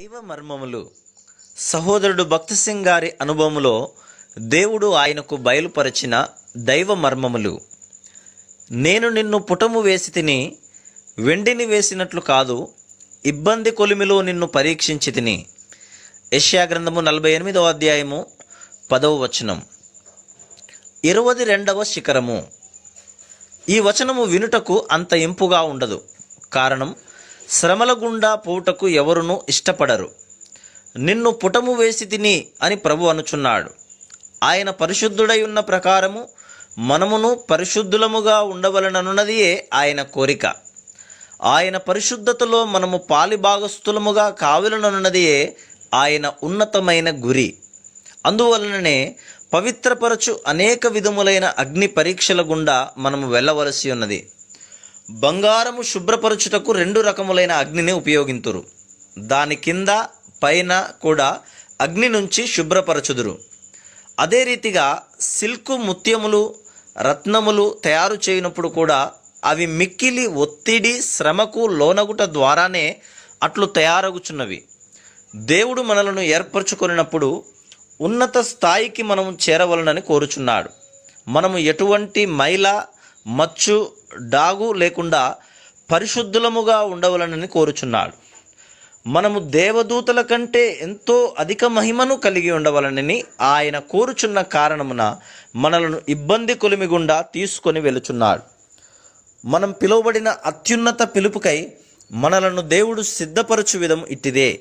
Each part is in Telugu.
దైవ మర్మములు. సహోదరుడు భక్తి సింగ్ గారి అనుభవములో దేవుడు ఆయనకు బయలుపరిచిన దైవ మర్మములు. నేను నిన్ను పుటము వేసి తిని వెండిని వేసినట్లు కాదు ఇబ్బంది కొలిమిలో నిన్ను పరీక్షించి తిని. యశ్యాగ్రంథము నలభై ఎనిమిదవ అధ్యాయము పదవ వచనం. ఇరవది రెండవ శిఖరము. ఈ వచనము వినుటకు అంత ఇంపుగా ఉండదు. కారణం శ్రమల గుండా పోవుటకు ఎవరునూ ఇష్టపడరు. నిన్ను పుటము వేసి తిని అని ప్రభు అనుచున్నాడు. ఆయన పరిశుద్ధుడై ఉన్న ప్రకారము మనమును పరిశుద్ధులముగా ఉండవలననున్నదియే ఆయన కోరిక. ఆయన పరిశుద్ధతలో మనము పాలిభాగస్థులముగా కావలననున్నదియే ఆయన ఉన్నతమైన గురి. అందువలననే పవిత్రపరచు అనేక విధములైన అగ్ని పరీక్షల గుండా మనము వెళ్ళవలసి ఉన్నది బంగారము శుభ్రపరచుటకు రెండు రకములైన అగ్నిని ఉపయోగింతురు. దాని కింద పైన కూడా అగ్ని నుంచి శుభ్రపరచుదురు. అదే రీతిగా సిల్కు ముత్యములు రత్నములు తయారు చేయనప్పుడు కూడా అవి మిక్కిలి ఒత్తిడి శ్రమకు లోనగుట ద్వారానే అట్లు తయారగుచున్నవి. దేవుడు మనలను ఏర్పరచుకున్నప్పుడు ఉన్నత స్థాయికి మనం చేరవలనని కోరుచున్నాడు. మనము ఎటువంటి మైల మచ్చు డాగు లేకుండా పరిశుద్ధులముగా ఉండవలనని కోరుచున్నాడు. మనము దేవదూతల కంటే ఎంతో అధిక మహిమను కలిగి ఉండవలనని ఆయన కోరుచున్న కారణమున మనలను ఇబ్బంది కొలిమి గుండా తీసుకొని వెళుచున్నాడు. మనం పిలువబడిన అత్యున్నత పిలుపుకై మనలను దేవుడు సిద్ధపరచు విధం ఇట్టిదే.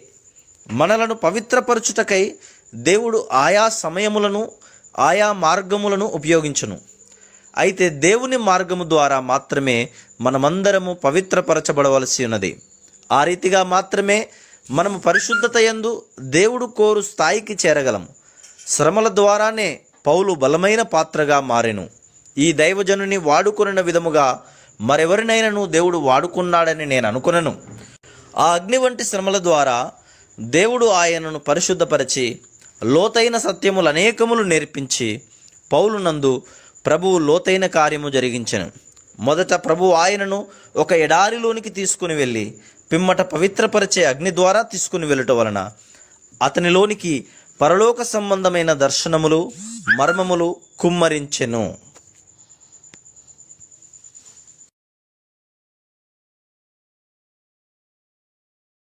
మనలను పవిత్రపరచుటకై దేవుడు ఆయా సమయములను ఆయా మార్గములను ఉపయోగించును. అయితే దేవుని మార్గము ద్వారా మాత్రమే మనమందరము పవిత్రపరచబడవలసి ఉన్నది. ఆ రీతిగా మాత్రమే మనము పరిశుద్ధత ఎందు దేవుడు కోరు స్థాయికి చేరగలము శ్రమల ద్వారానే పౌలు బలమైన పాత్రగా మారెను. ఈ దైవజనుని వాడుకొనిన విధముగా మరెవరినైనాను దేవుడు వాడుకున్నాడని నేను అనుకునను. ఆ అగ్ని వంటి శ్రమల ద్వారా దేవుడు ఆయనను పరిశుద్ధపరిచి లోతైన సత్యములు అనేకములు నేర్పించి పౌలునందు ప్రభువు లోతైన కార్యము జరిగించెను. మొదట ప్రభు ఆయనను ఒక ఎడారిలోనికి తీసుకుని వెళ్ళి పిమ్మట పవిత్రపరిచే అగ్ని ద్వారా తీసుకుని వెళ్ళటం వలన అతనిలోనికి పరలోక సంబంధమైన దర్శనములు మర్మములు కుమ్మరించెను.